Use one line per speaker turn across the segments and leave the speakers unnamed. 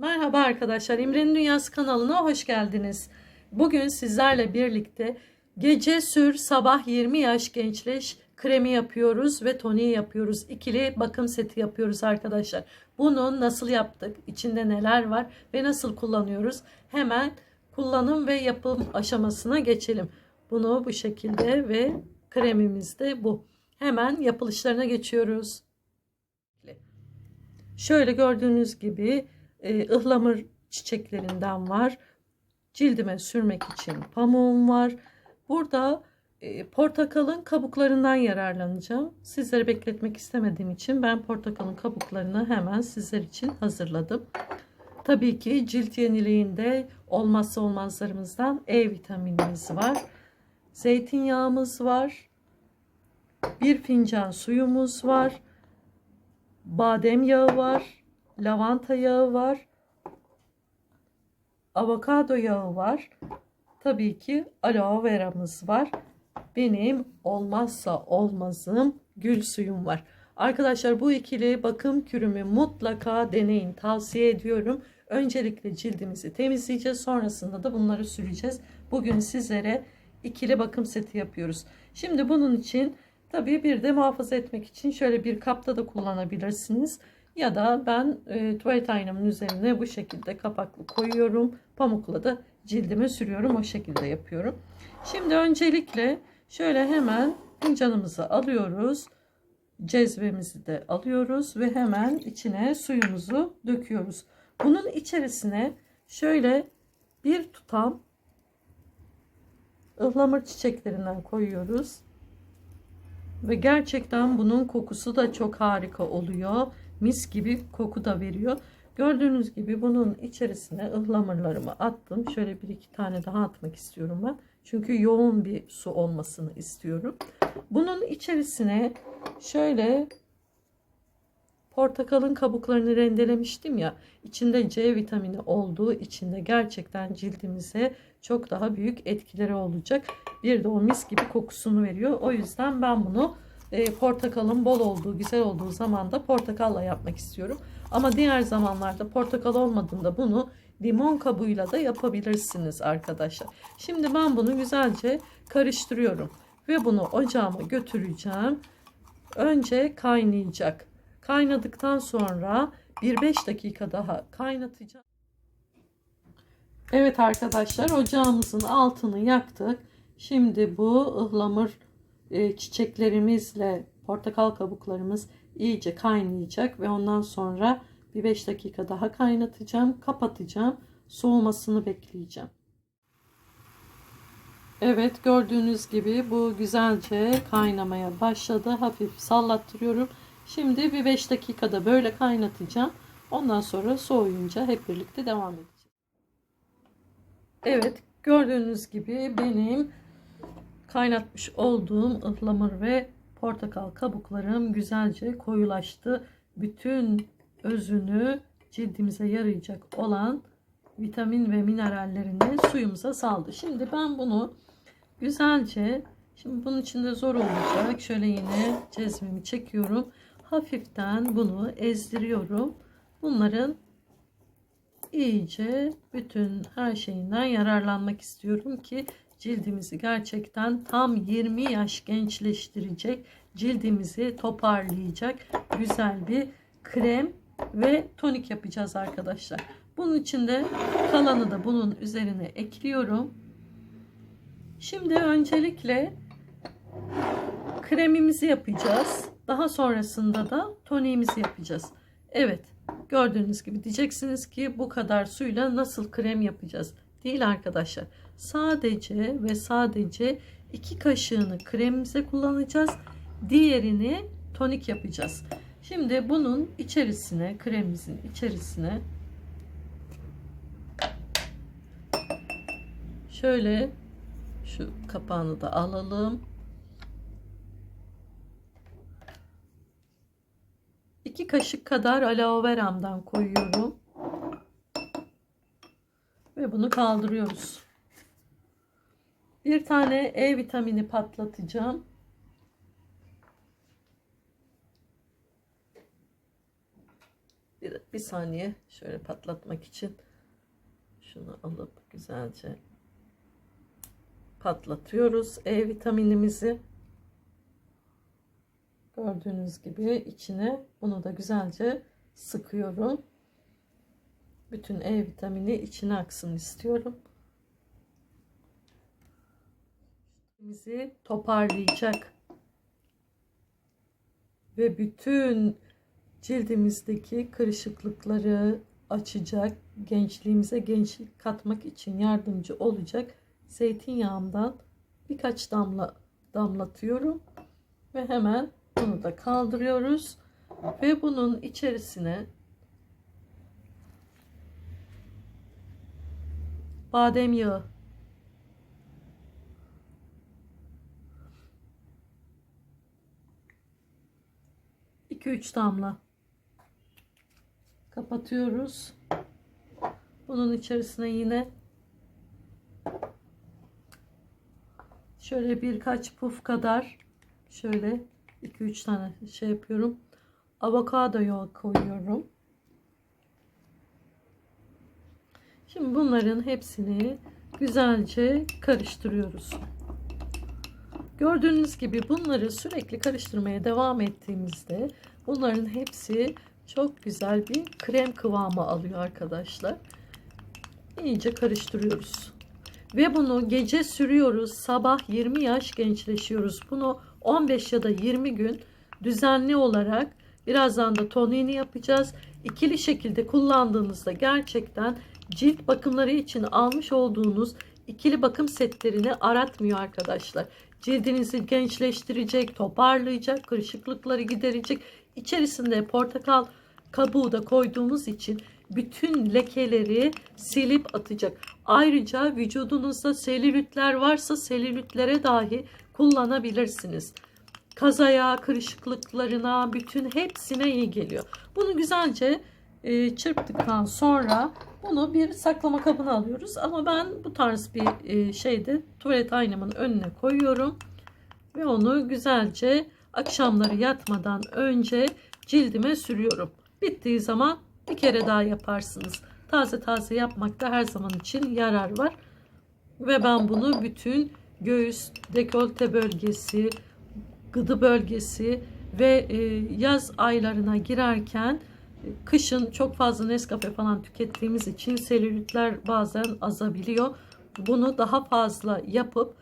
Merhaba arkadaşlar, İmre'nin Dünyası kanalına hoş geldiniz. Bugün sizlerle birlikte gece sür sabah 20 yaş gençleş kremi yapıyoruz ve toniği yapıyoruz. İkili bakım seti yapıyoruz arkadaşlar. Bunu nasıl yaptık, içinde neler var ve nasıl kullanıyoruz? Hemen kullanım ve yapım aşamasına geçelim. Bunu bu şekilde ve kremimiz de bu. Hemen yapılışlarına geçiyoruz. Şöyle gördüğünüz gibi e, ıhlamur çiçeklerinden var. Cildime sürmek için pamuğum var. Burada e, portakalın kabuklarından yararlanacağım. Sizleri bekletmek istemediğim için ben portakalın kabuklarını hemen sizler için hazırladım. Tabii ki cilt yeniliğinde olmazsa olmazlarımızdan E vitaminimiz var. Zeytinyağımız var. Bir fincan suyumuz var. Badem yağı var. Lavanta yağı var. Avokado yağı var. Tabii ki aloe veramız var. Benim olmazsa olmazım gül suyum var. Arkadaşlar bu ikili bakım kürümü mutlaka deneyin. Tavsiye ediyorum. Öncelikle cildimizi temizleyeceğiz. Sonrasında da bunları süreceğiz. Bugün sizlere ikili bakım seti yapıyoruz. Şimdi bunun için tabii bir de muhafaza etmek için şöyle bir kapta da kullanabilirsiniz. Ya da ben e, tuvalet aynamın üzerine bu şekilde kapaklı koyuyorum. Pamukla da cildime sürüyorum. O şekilde yapıyorum. Şimdi öncelikle şöyle hemen fincanımızı alıyoruz. Cezvemizi de alıyoruz ve hemen içine suyumuzu döküyoruz. Bunun içerisine şöyle bir tutam ıhlamur çiçeklerinden koyuyoruz. Ve gerçekten bunun kokusu da çok harika oluyor. Mis gibi koku da veriyor. Gördüğünüz gibi bunun içerisine ıhlamurlarımı attım. Şöyle bir iki tane daha atmak istiyorum ben. Çünkü yoğun bir su olmasını istiyorum. Bunun içerisine şöyle portakalın kabuklarını rendelemiştim ya. İçinde C vitamini olduğu için de gerçekten cildimize çok daha büyük etkileri olacak. Bir de o mis gibi kokusunu veriyor. O yüzden ben bunu e, portakalın bol olduğu, güzel olduğu zaman da portakalla yapmak istiyorum. Ama diğer zamanlarda portakal olmadığında bunu limon kabuğuyla da yapabilirsiniz arkadaşlar. Şimdi ben bunu güzelce karıştırıyorum ve bunu ocağıma götüreceğim. Önce kaynayacak. Kaynadıktan sonra bir 5 dakika daha kaynatacağım. Evet arkadaşlar ocağımızın altını yaktık. Şimdi bu ıhlamur e, çiçeklerimizle portakal kabuklarımız iyice kaynayacak ve ondan sonra bir 5 dakika daha kaynatacağım. Kapatacağım. Soğumasını bekleyeceğim. Evet gördüğünüz gibi bu güzelce kaynamaya başladı. Hafif sallattırıyorum. Şimdi bir 5 dakikada böyle kaynatacağım. Ondan sonra soğuyunca hep birlikte devam edeceğiz. Evet gördüğünüz gibi benim kaynatmış olduğum ıhlamur ve portakal kabuklarım güzelce koyulaştı. Bütün özünü cildimize yarayacak olan vitamin ve minerallerini suyumuza saldı. Şimdi ben bunu güzelce şimdi bunun içinde zor olacak. Şöyle yine cezvemi çekiyorum. Hafiften bunu ezdiriyorum. Bunların iyice bütün her şeyinden yararlanmak istiyorum ki cildimizi gerçekten tam 20 yaş gençleştirecek, cildimizi toparlayacak güzel bir krem ve tonik yapacağız arkadaşlar. Bunun için de kalanı da bunun üzerine ekliyorum. Şimdi öncelikle kremimizi yapacağız. Daha sonrasında da toniğimizi yapacağız. Evet gördüğünüz gibi diyeceksiniz ki bu kadar suyla nasıl krem yapacağız? Değil arkadaşlar. Sadece ve sadece iki kaşığını kremimize kullanacağız. Diğerini tonik yapacağız. Şimdi bunun içerisine kremimizin içerisine şöyle şu kapağını da alalım. 2 kaşık kadar aloe veramdan koyuyorum. Bunu kaldırıyoruz. Bir tane E vitamini patlatacağım. Bir Bir saniye şöyle patlatmak için şunu alıp güzelce patlatıyoruz E vitaminimizi. Gördüğünüz gibi içine bunu da güzelce sıkıyorum. Bütün E vitamini içine aksın istiyorum. Bizi toparlayacak. Ve bütün cildimizdeki kırışıklıkları açacak, gençliğimize gençlik katmak için yardımcı olacak. Zeytinyağımdan birkaç damla damlatıyorum. Ve hemen bunu da kaldırıyoruz. Ve bunun içerisine badem yağı 2-3 damla kapatıyoruz. Bunun içerisine yine şöyle birkaç puf kadar şöyle 2-3 tane şey yapıyorum. Avokado yağı koyuyorum. Şimdi bunların hepsini güzelce karıştırıyoruz. Gördüğünüz gibi bunları sürekli karıştırmaya devam ettiğimizde bunların hepsi çok güzel bir krem kıvamı alıyor arkadaşlar. İyice karıştırıyoruz. Ve bunu gece sürüyoruz. Sabah 20 yaş gençleşiyoruz. Bunu 15 ya da 20 gün düzenli olarak birazdan da tonini yapacağız. İkili şekilde kullandığınızda gerçekten cilt bakımları için almış olduğunuz ikili bakım setlerini aratmıyor arkadaşlar. Cildinizi gençleştirecek, toparlayacak, kırışıklıkları giderecek. İçerisinde portakal kabuğu da koyduğumuz için bütün lekeleri silip atacak. Ayrıca vücudunuzda selülitler varsa selülitlere dahi kullanabilirsiniz. Kazaya, kırışıklıklarına, bütün hepsine iyi geliyor. Bunu güzelce e, çırptıktan sonra bunu bir saklama kabına alıyoruz. Ama ben bu tarz bir e, şeyde tuvalet aynamın önüne koyuyorum. Ve onu güzelce akşamları yatmadan önce cildime sürüyorum. Bittiği zaman bir kere daha yaparsınız. Taze taze yapmakta her zaman için yarar var. Ve ben bunu bütün göğüs, dekolte bölgesi, gıdı bölgesi ve e, yaz aylarına girerken kışın çok fazla Nescafe falan tükettiğimiz için selülitler bazen azabiliyor. Bunu daha fazla yapıp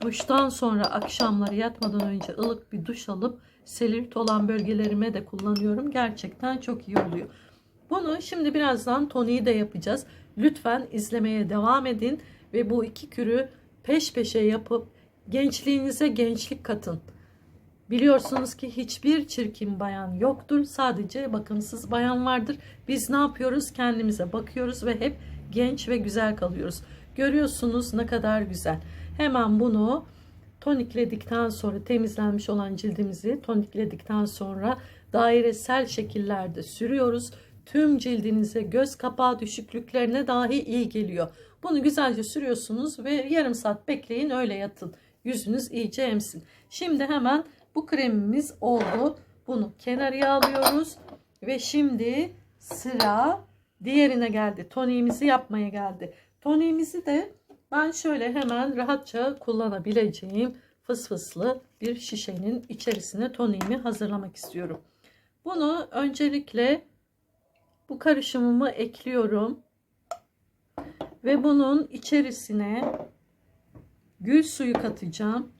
duştan sonra akşamları yatmadan önce ılık bir duş alıp selülit olan bölgelerime de kullanıyorum. Gerçekten çok iyi oluyor. Bunu şimdi birazdan toniği de yapacağız. Lütfen izlemeye devam edin ve bu iki kürü peş peşe yapıp gençliğinize gençlik katın. Biliyorsunuz ki hiçbir çirkin bayan yoktur. Sadece bakımsız bayan vardır. Biz ne yapıyoruz? Kendimize bakıyoruz ve hep genç ve güzel kalıyoruz. Görüyorsunuz ne kadar güzel. Hemen bunu tonikledikten sonra temizlenmiş olan cildimizi tonikledikten sonra dairesel şekillerde sürüyoruz. Tüm cildinize göz kapağı düşüklüklerine dahi iyi geliyor. Bunu güzelce sürüyorsunuz ve yarım saat bekleyin öyle yatın. Yüzünüz iyice emsin. Şimdi hemen bu kremimiz oldu. Bunu kenarıya alıyoruz. Ve şimdi sıra diğerine geldi. Toniğimizi yapmaya geldi. Toniğimizi de ben şöyle hemen rahatça kullanabileceğim fısfıslı bir şişenin içerisine toniğimi hazırlamak istiyorum. Bunu öncelikle bu karışımımı ekliyorum. Ve bunun içerisine gül suyu katacağım.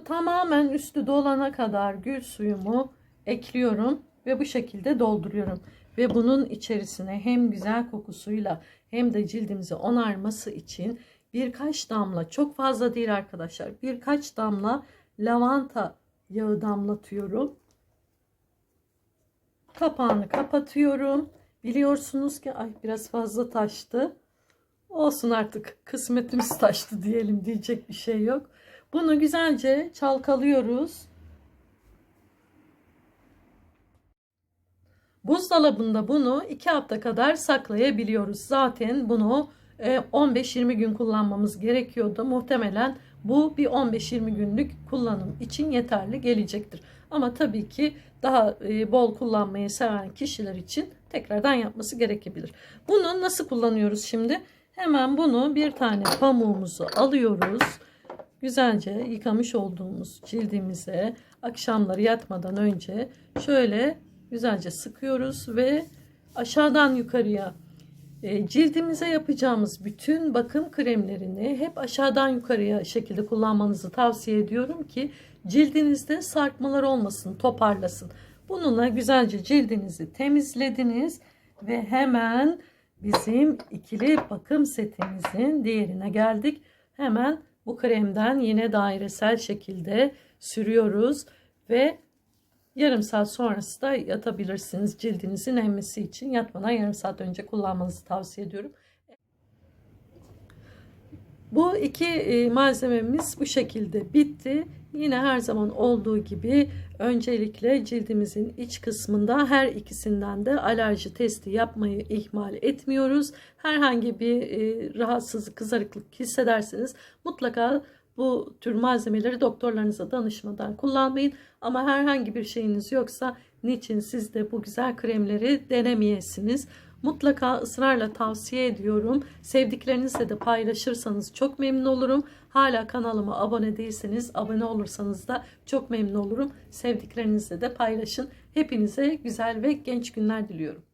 Bu tamamen üstü dolana kadar gül suyumu ekliyorum ve bu şekilde dolduruyorum. Ve bunun içerisine hem güzel kokusuyla hem de cildimizi onarması için birkaç damla çok fazla değil arkadaşlar birkaç damla lavanta yağı damlatıyorum. Kapağını kapatıyorum. Biliyorsunuz ki ay biraz fazla taştı. Olsun artık kısmetimiz taştı diyelim diyecek bir şey yok. Bunu güzelce çalkalıyoruz. Buzdolabında bunu 2 hafta kadar saklayabiliyoruz. Zaten bunu 15-20 e, gün kullanmamız gerekiyordu. Muhtemelen Bu bir 15-20 günlük kullanım için yeterli gelecektir. Ama tabii ki daha e, bol kullanmayı seven kişiler için tekrardan yapması gerekebilir. Bunu nasıl kullanıyoruz şimdi? Hemen bunu bir tane pamuğumuzu alıyoruz. Güzelce yıkamış olduğumuz cildimize akşamları yatmadan önce şöyle güzelce sıkıyoruz ve aşağıdan yukarıya e, cildimize yapacağımız bütün bakım kremlerini hep aşağıdan yukarıya şekilde kullanmanızı tavsiye ediyorum ki cildinizde sarkmalar olmasın, toparlasın. Bununla güzelce cildinizi temizlediniz ve hemen bizim ikili bakım setimizin diğerine geldik. Hemen bu kremden yine dairesel şekilde sürüyoruz ve yarım saat sonrası da yatabilirsiniz. Cildinizin emmesi için yatmadan yarım saat önce kullanmanızı tavsiye ediyorum. Bu iki e, malzememiz bu şekilde bitti. Yine her zaman olduğu gibi öncelikle cildimizin iç kısmında her ikisinden de alerji testi yapmayı ihmal etmiyoruz. Herhangi bir e, rahatsızlık, kızarıklık hissederseniz mutlaka bu tür malzemeleri doktorlarınıza danışmadan kullanmayın. Ama herhangi bir şeyiniz yoksa niçin siz de bu güzel kremleri denemeyesiniz? Mutlaka ısrarla tavsiye ediyorum. Sevdiklerinizle de paylaşırsanız çok memnun olurum. Hala kanalıma abone değilseniz abone olursanız da çok memnun olurum. Sevdiklerinizle de paylaşın. Hepinize güzel ve genç günler diliyorum.